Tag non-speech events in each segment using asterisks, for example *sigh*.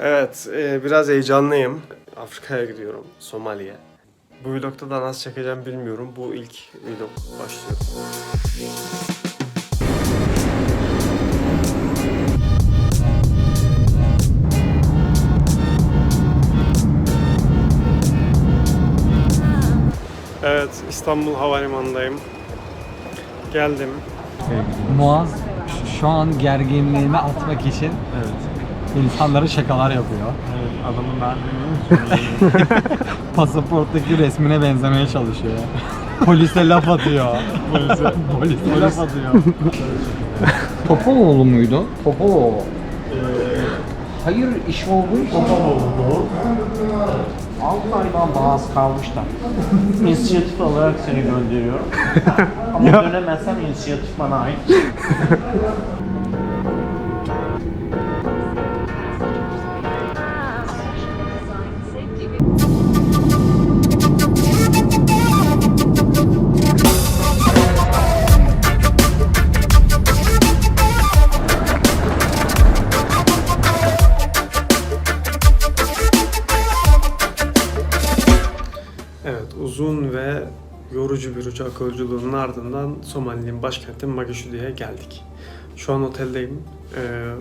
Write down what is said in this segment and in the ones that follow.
Evet, e, biraz heyecanlıyım. Afrika'ya gidiyorum, Somali'ye. Bu vlogda da nasıl çekeceğim bilmiyorum. Bu ilk vlog başlıyor. Evet, İstanbul Havalimanı'ndayım. Geldim. Muaz şu an gerginliğini atmak için insanlara şakalar yapıyor. Evet, adamın ben *laughs* Pasaporttaki resmine benzemeye çalışıyor. Polise laf atıyor. Polise, Polise laf atıyor. Topaloğlu muydu? Topaloğlu. Hayır iş olduğu için. Topaloğlu. 6 aydan daha az kalmış da. İnisiyatif olarak seni gönderiyorum. *laughs* Ama dönemezsem inisiyatif bana ait. Evet, uzun ve yorucu bir uçak yolculuğunun ardından Somali'nin başkenti Mogadishu'ya geldik. Şu an oteldeyim. Ee,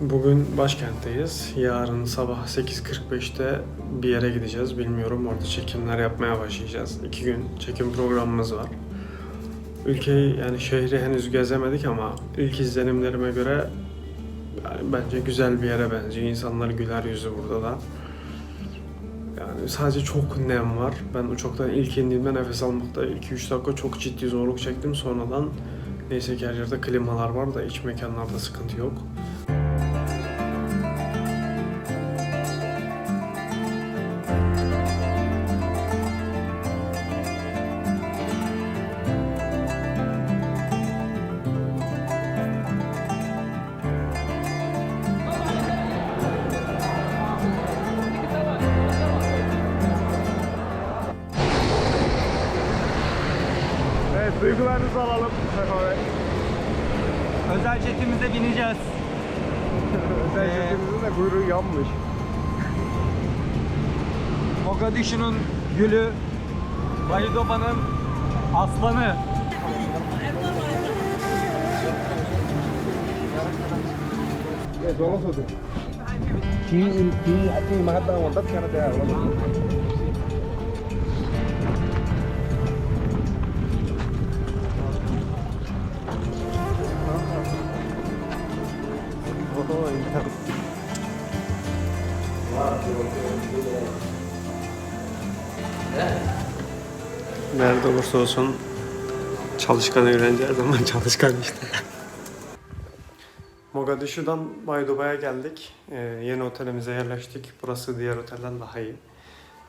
bugün başkentteyiz. Yarın sabah 8.45'te bir yere gideceğiz. Bilmiyorum orada çekimler yapmaya başlayacağız. İki gün çekim programımız var. Ülkeyi yani şehri henüz gezemedik ama ilk izlenimlerime göre yani bence güzel bir yere benziyor. İnsanlar güler yüzü burada da. Yani sadece çok nem var. Ben uçaktan ilk indiğimde nefes almakta 2-3 dakika çok ciddi zorluk çektim. Sonradan neyse ki her yerde klimalar var da iç mekanlarda sıkıntı yok. Evet duygularınızı alalım. Özel jetimize bineceğiz. Özel jetimizin de kuyruğu yanmış. Mogadishu'nun gülü, Validoba'nın aslanı. Nerede olursa olsun çalışkan öğrenci her zaman *laughs* çalışkan işte. Mogadishu'dan Baydoba'ya geldik. Ee, yeni otelimize yerleştik. Burası diğer otelden daha iyi.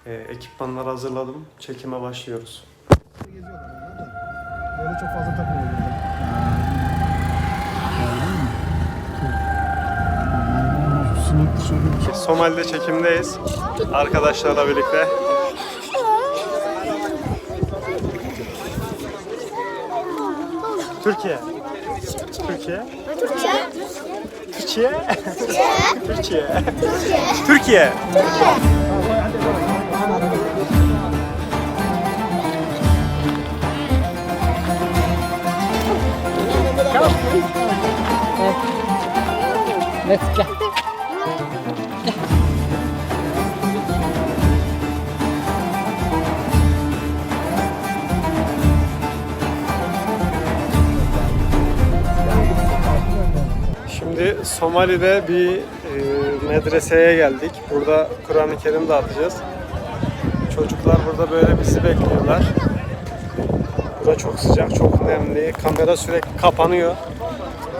Ee, ekipmanları hazırladım. Çekime başlıyoruz. Böyle çok fazla takmıyor Somali'de çekimdeyiz. Arkadaşlarla birlikte. Türkiye. Türkiye. Türkiye. Türkiye. Türkiye. Let's go. Şimdi Somali'de bir e, medreseye geldik. Burada Kur'an-ı Kerim dağıtacağız. Çocuklar burada böyle bizi bekliyorlar. Burada çok sıcak, çok nemli. Kamera sürekli kapanıyor.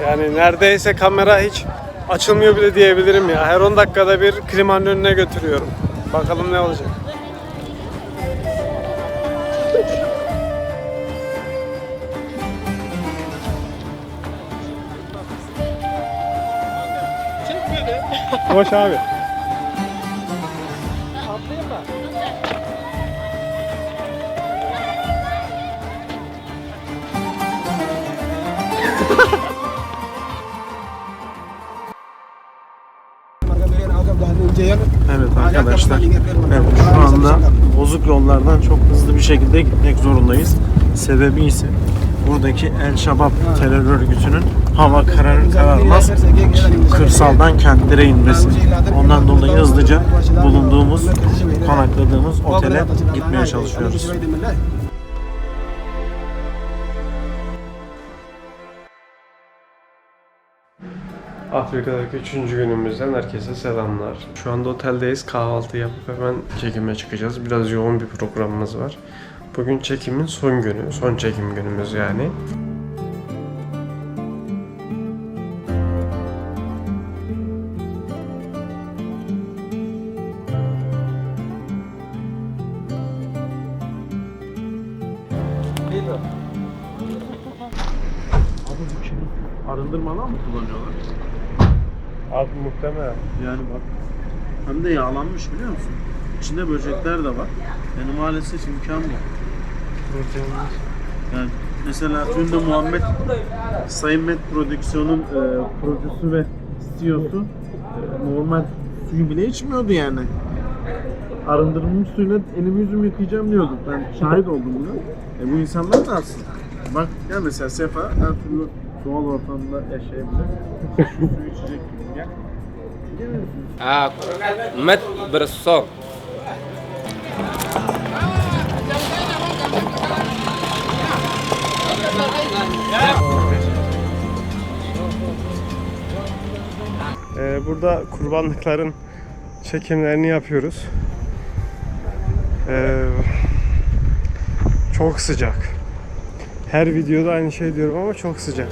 Yani neredeyse kamera hiç açılmıyor bile diyebilirim ya. Her 10 dakikada bir klimanın önüne götürüyorum. Bakalım ne olacak. Hoş abi. Evet arkadaşlar. Evet, şu anda bozuk yollardan çok hızlı bir şekilde gitmek zorundayız. Sebebi ise buradaki El Şabab terör örgütünün hava kararır kararmaz kırsaldan kentlere inmesi. Ondan dolayı hızlıca bulunduğumuz, konakladığımız otele gitmeye çalışıyoruz. Afrika'daki üçüncü günümüzden herkese selamlar. Şu anda oteldeyiz. Kahvaltı yapıp hemen çekime çıkacağız. Biraz yoğun bir programımız var. Bugün çekimin son günü, son çekim günümüz yani. Arındırmadan mı kullanıyorlar? Abi muhtemelen. Yani bak. Hem de yağlanmış biliyor musun? İçinde böcekler de var. Yani maalesef imkan yok. Yani mesela de Muhammed Sayın Met Prodüksiyon'un e, prodüsü ve CEO'su e, normal suyu bile içmiyordu yani. Arındırılmış suyla elimi yüzümü yıkayacağım diyordu. Ben şahit oldum buna. E bu insanlar ne yapsın? Bak ya mesela Sefa her türlü doğal ortamda yaşayabilir. Suyu içecek gibi gel. Ah, met bersok. Ee, burada kurbanlıkların çekimlerini yapıyoruz. Ee, çok sıcak. Her videoda aynı şey diyorum ama çok sıcak.